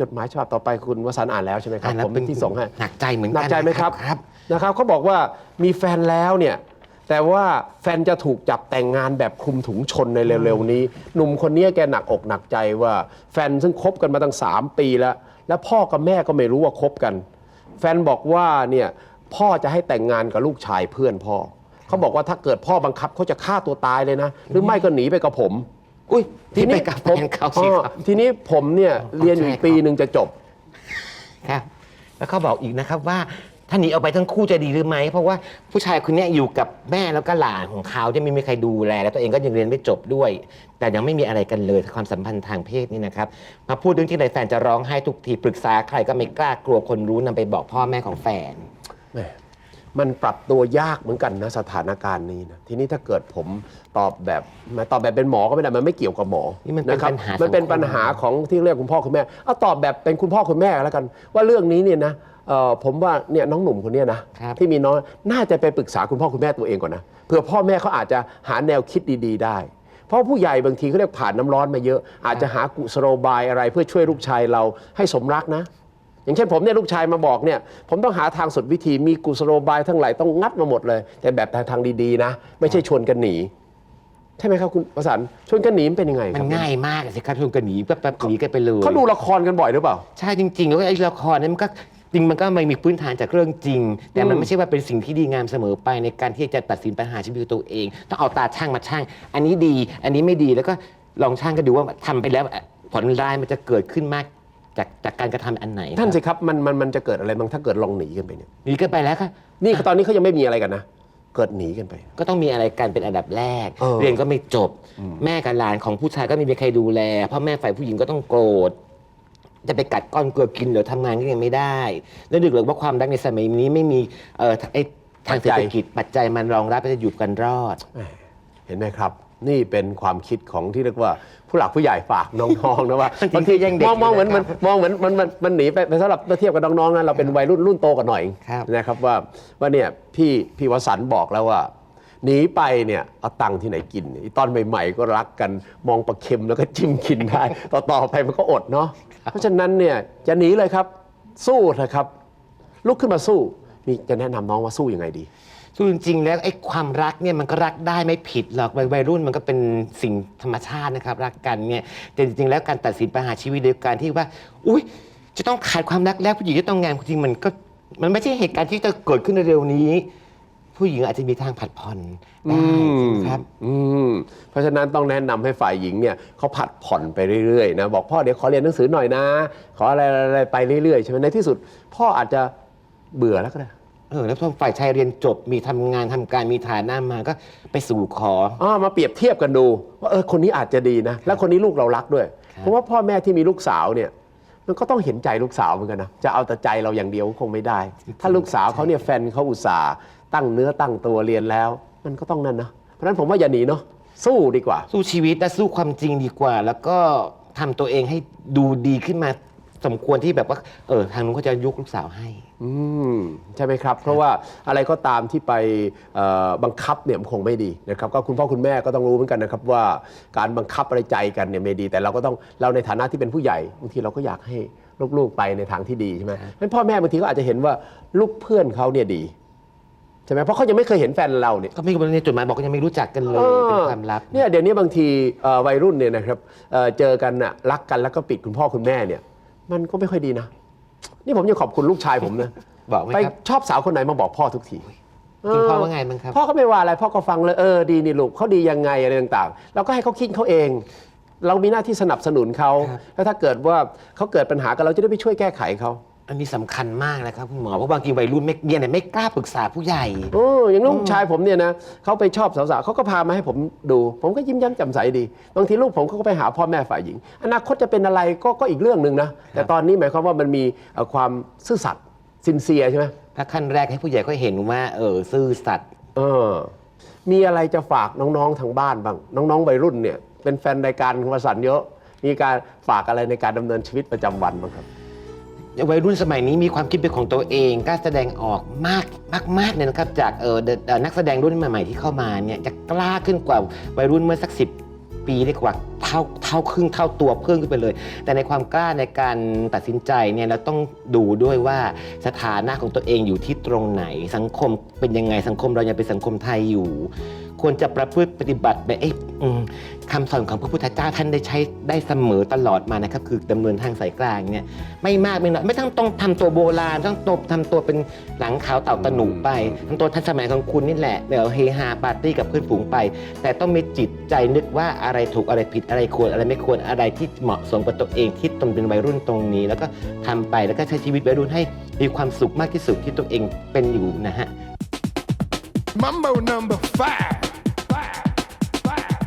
จดหมายฉบับต่อไปคุณวสันต์อ่านแล้วใช่ไหมครับอ่านแล้วผมเป็นที่ส่งให้หนักใจเหมือนหกันักใจไหมครับครับ นะครับเขาบอกว่ามีแฟนแล้วเนี่ยแต่ว่าแฟนจะถูกจับแต่งงานแบบคลุมถุงชนในเร็วๆนี้ หนุ่มคนนี้แกหนักอกหนักใจว่าแฟนซึ่งคบกันมาตั้ง 3 ปีแล้ว แล้วพ่อกับแม่ก็ไม่รู้ว่าคบกัน แฟนบอกว่าเนี่ยพ่อจะให้แต่งงานกับลูกชายเพื่อนพ่อเขาบอกว่าถ้าเกิดพ่อบังคับเขาจะฆ่าตัวตายเลยนะ หรือไม่ก็หนีไปกับผม อุ้ยทีที่ไปนี้กับแฟผมนเขาสิอ๋อครับทีนี้ผมเนี่ยเรียนอยู่อีกปีหนึ่งจะจบ ครับ แล้วเขาบอกอีกนะครับว่าถ้าหนีออกไปทั้งคู่จะดีหรือไม่เพราะว่าผู้ชายคนเนี้ยอยู่กับแม่แล้วก็หลานของเขาที่ไม่มีใครดูแล แล้วตัวเองก็ยังเรียนไม่จบด้วย แต่ยังไม่มีอะไรกันเลยความสัมพันธ์ทางเพศนี่นะครับมาพูดเรื่องที่ไหนแฟนจะร้องไห้ทุกทีปรึกษาใครก็ไม่กล้ากลัวคนรู้นำไปบอกพ่อแม่ของแฟน แหม มันปรับตัวยากเหมือนกันนะสถานการณ์นี้นะทีนี้ถ้าเกิดผมตอบแบบมาตอบแบบเป็นหมอก็ไม่ได้มันไม่เกี่ยวกับหมอนี่มันเป็นครับปัญหามันเป็นสังคมปัญหาของที่เรียกคุณพ่อคุณแม่เอาตอบแบบเป็นคุณพ่อคุณแม่แล้วกัน ว่าเรื่องนี้เนี่ยนะเอ่อผมว่าเนี่ยน้องหนุ่มคนเนี้ยนะครับที่มีน้องน่าจะไปปรึกษาคุณพ่อคุณแม่ตัวเองก่อนนะเผื่อพ่อแม่เขาอาจจะหาแนวคิดดี ๆ ได้ เพราะผู้ใหญ่บางทีเขาเรียกผ่านน้ำร้อนมาเยอะ อาจจะหากุศโลบายอะไรเพื่อช่วยลูกชายเราให้สมรักนะ อย่างเช่นผมเนี่ยลูกชายมาบอกเนี่ยผมต้องหาทางสุดวิธีมีกุศโลบายทั้งหลายต้องงัดมาหมดเลย แต่แบบทางดีๆนะ ไม่ใช่ชวนกันหนี ใช่ไหมครับคุณประสานชวนกันหนีมันเป็นยังไงคมัรันบง่ายมากสิครับชวนกันหนีแป๊บๆหนีกันไปเลยเขาดูละครกันบ่อยหรือเปล่า ใช่จริง ๆ แล้วก็ไอ้ละครนั้นมันก็จริงมันก็ไม่มีพื้นฐานจากเรื่องจริง แต่มัอืนม ไม่ใช่ว่าเป็นสิ่งที่ดีงามเสมอไปในการที่จะตัดสินปัญหาชีวิตตัวเอง ต้องเอาตาช่างมาช่าง อันนี้ดี อันนี้ไม่ดีแล้วก็ลองช่างก็ดูว่าทำไปแล้วผลร้ายมันจะเกิดขึ้นมาก จากจากการกระทำอันไหนท่านครับสิครับมันมันมันจะเกิดอะไรบ้างถ้าเกิดลองหนีกันไปเนี่ยหนีกันไปแล้วก็นี่ตอนนี้เขายังไม่มีอะไรกันนะเกิดหนีกันไป ก็ต้องมีอะไรกันเป็นอันดับแรกเออเรียนก็ไม่จบ แม่กับหลานของผู้ชายก็ไม่มีใครดูแลพ่อแม่ฝ่ายผู้หญิงก็ต้องโกรธจะไปกัดก้อนเกลือกินเดี๋ยวทำงานก็ยังไม่ได้ แล้วดึกเลยว่าความรักในสมัยนี้ไม่มีเอ่อไอ้ทางเศรษฐกิจปัจจัยมันรองรับจะอยู่กันรอดแหมเห็นไหมครับ นี่เป็นความคิดของที่เรียกว่าผู้หลักผู้ใหญ่ฝากน้องๆนะว่าจริงๆบางทียังเด็กมองมองเหมือนอยู่มันนะครับมองเหมือนมันมันมันหนีไปสำหรับเทียบกับน้องๆนะเราเป็นวัยรุ่นรุ่นโตกันหน่อยครับนะครับว่าว่าเนี่ยพี่พี่วสันต์บอกแล้วว่าหนีไปเนี่ยเอาตังค์ที่ไหนกินไอ้ตอนใหม่ๆ ก็รักกันมองปลาเค็มแล้วก็จิ้มกินได้ ต่อต่อไปมันก็อดเนาะเพราะฉะนั้นเนี่ยจะหนีเลยครับ สู้เถอะครับ ลุกขึ้นมาสู้มีจะแนะนำน้องว่าสู้ยังไงดี คือจริงๆแล้วไอ้ความรักเนี่ยมันก็รักได้ไม่ผิดหรอกวัยวัยรุ่นมันก็เป็นสิ่งธรรมชาตินะครับรักกันเนี่ยแต่จริงๆแล้วการตัดสินปัญหาชีวิตโดยการที่ว่า อุ้ยจะต้องขาดความรักแล้วผู้หญิงจะต้องงานจริงๆมันก็มันไม่ใช่เหตุการณ์ที่จะเกิดขึ้นเร็วๆนี้ ผู้หญิงอาจจะมีทางผัดผ่อนได้ครับ อืมเพราะฉะนั้นต้องแนะนำให้ฝ่ายหญิงเนี่ยเขาผัดผ่อนไปเรื่อยๆนะบอกพ่อเดี๋ยวขอเรียนหนังสือหน่อยนะ ขออะไรอะไรไปเรื่อยๆใช่ไหมในที่สุด พ่ออาจจะเบื่อแล้วก็ได้ เออแล้วพอฝ่ายชายเรียนจบมีทำงานทำการมีฐานะมาก็ไปสู่ขออ๋อมาเปรียบเทียบกันดูว่าเออคนนี้อาจจะดีนะ แล้วคนนี้ลูกเรารักด้วยครับเพราะว่าพ่อแม่ที่มีลูกสาวเนี่ย มันก็ต้องเห็นใจลูกสาวเหมือนกันนะจะเอาแต่ใจเราอย่างเดียวคงไม่ได้ ถ้าลูกสาวเขาเนี่ยแฟนเขาอุตส่าห์ตั้งเนื้อตั้งตัวเรียนแล้ว มันก็ต้องนั่นนะเพราะฉะนั้นผมว่าอย่าหนีเนาะสู้ดีกว่า สู้ชีวิตและสู้ความจริงดีกว่า แล้วก็ทำตัวเองให้ดูดีขึ้นมา สมควรที่แบบว่าเออทางนู้นเขาจะยุกลูกสาวให้ อืมใช่ไหมครับ เพราะว่าอะไรก็ตามที่ไปเอ่อบังคับเนี่ยมันคงไม่ดีนะครับก็คุณพ่อคุณแม่ก็ต้องรู้เหมือนกันนะครับว่าการบังคับอะไรใจกันเนี่ยไม่ดี แต่เราก็ต้องเราในฐานะที่เป็นผู้ใหญ่บางทีเราก็อยากให้ลูกๆไปในทางที่ดีใช่ไหมเพราะฉะนั้นพ่อแม่บางทีก็อาจจะเห็นว่าลูกเพื่อนเขาเนี่ยดีใช่ไหมเพราะเขายังไม่เคยเห็นแฟนเราเนี่ย ก็ไม่รู้ในจดหมายบอกก็ยังไม่รู้จักกันเลยเป็นความลับ เนี่ยเดี๋ยวนี้บางทีเอ่อวัยรุ่นเนี่ยนะครับเอ่อเจอกันน่ะรักกันแล้วก็ปิดคุณพ่อคุณแม่เนี่ย มันก็ไม่ค่อยดีนะ นี่ผมยังขอบคุณลูกชายผมนะบอกไหมไปครับชอบสาวคนไหนมาบอกพ่อทุกทีคุณพ่อว่าไงบ้างครับ พ่อก็ไม่ว่าอะไรพ่อก็ฟังเลยเออดีนี่ลูกเขาดียังไงอะไรต่างๆเราก็ให้เขาคิดเขาเอง เรามีหน้าที่สนับสนุนเขาครับ แล้วถ้าเกิดว่าเขาเกิดปัญหากันเราจะได้ไปช่วยแก้ไขเขา อันนี้สำคัญมากนะครับคุณหมอเพราะบางทีวัยรุ่นไม่เนี่ยไม่กล้าปรึกษาผู้ใหญ่ โอ้อย่างลูกชายผมเนี่ยนะเขาไปชอบสาวๆเขาก็พามาให้ผมดู ผมก็ยิ้มแย้มแจ่มใสดี บางทีลูกผมเขาก็ไปหาพ่อแม่ฝ่ายหญิง อนาคตจะเป็นอะไรก็ก็อีกเรื่องหนึ่งนะ แต่ตอนนี้หมายความว่ามันมีเอ่อความซื่อสัตย์ซินเซียใช่ไหมถ้าขั้นแรกให้ผู้ใหญ่เขาเห็นว่า เออซื่อสัตย์เออ มีอะไรจะฝากน้องๆทางบ้านบ้าง น้องๆวัยรุ่นเนี่ยเป็นแฟนรายการคุณวสันต์เยอะ มีการฝากอะไรในการดำเนินชีวิตประจำวันบ้างครับ วัยรุ่นสมัยนี้มีความคิดเป็นของตัวเองกล้าแสดงออกมากมากมากเลยนะครับ จากเออเอ่อนักแสดงรุ่นใหม่ ๆ ที่เข้ามาเนี่ยจะกล้าขึ้นกว่าวัยรุ่นเมื่อสักสิบปีได้กว่าเท่าเท่าครึ่งเท่าตัวเพิ่มขึ้นไปเลย แต่ในความกล้าในการตัดสินใจเนี่ยเราต้องดูด้วยว่าสถานะของตัวเองอยู่ที่ตรงไหน สังคมเป็นยังไงสังคมเรายังเป็นสังคมไทยอยู่ ควรจะประพฤติปฏิบัติแบบเอ๊ะอืมคำสอนของพระพุทธเจ้าท่านได้ใช้ได้เสมอตลอดมานะครับ คือดำเนินทางสายกลางเนี่ยไม่มากไม่น้อยไม่ต้องต้องทำตัวโบราณต้องตบทำตัวเป็นหลังขาวเต่าตะหนุไปทำตัวทันสมัยของคุณนี่แหละเดี๋ยวเฮฮาปาร์ตี้กับเพื่อนฝูงไป แต่ต้องมีจิตใจนึกว่าอะไรถูกอะไรผิดอะไรควรอะไรไม่ควรอะไรที่เหมาะสมกับตัวเองที่ตนเป็นวัยรุ่นตรงนี้ แล้วก็ทำไปแล้วก็ใช้ชีวิตวัยรุ่นให้มีความสุขมากที่สุดที่ตัวเองเป็นอยู่นะฮะ Mambo number five.